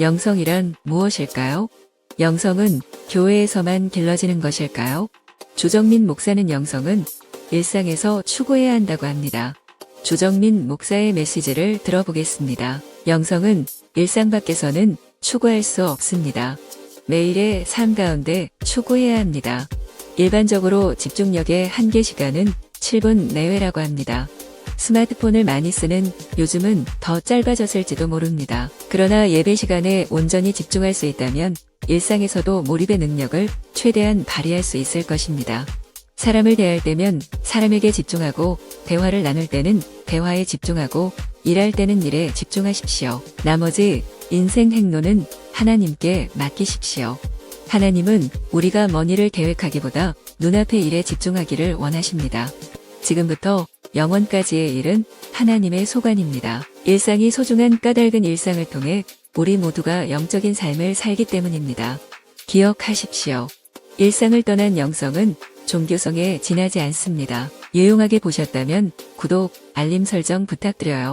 영성이란 무엇일까요? 영성은 교회에서만 길러지는 것일까요? 조정민 목사는 영성은 일상에서 추구해야 한다고 합니다. 조정민 목사의 메시지를 들어보겠습니다. 영성은 일상 밖에서는 추구할 수 없습니다. 매일의 삶 가운데 추구해야 합니다. 일반적으로 집중력의 한계 시간은 7분 내외라고 합니다. 스마트폰을 많이 쓰는 요즘은 더 짧아졌을지도 모릅니다. 그러나 예배 시간에 온전히 집중할 수 있다면 일상에서도 몰입의 능력을 최대한 발휘할 수 있을 것입니다. 사람을 대할 때면 사람에게 집중하고 대화를 나눌 때는 대화에 집중하고 일할 때는 일에 집중하십시오. 나머지 인생 행로는 하나님께 맡기십시오. 하나님은 우리가 먼 일을 계획하기보다 눈앞의 일에 집중하기를 원하십니다. 지금부터 영원까지의 일은 하나님의 소관입니다. 일상이 소중한 까닭은 일상을 통해 우리 모두가 영적인 삶을 살기 때문입니다. 기억하십시오. 일상을 떠난 영성은 종교성에 지나지 않습니다. 유용하게 보셨다면 구독, 알림 설정 부탁드려요.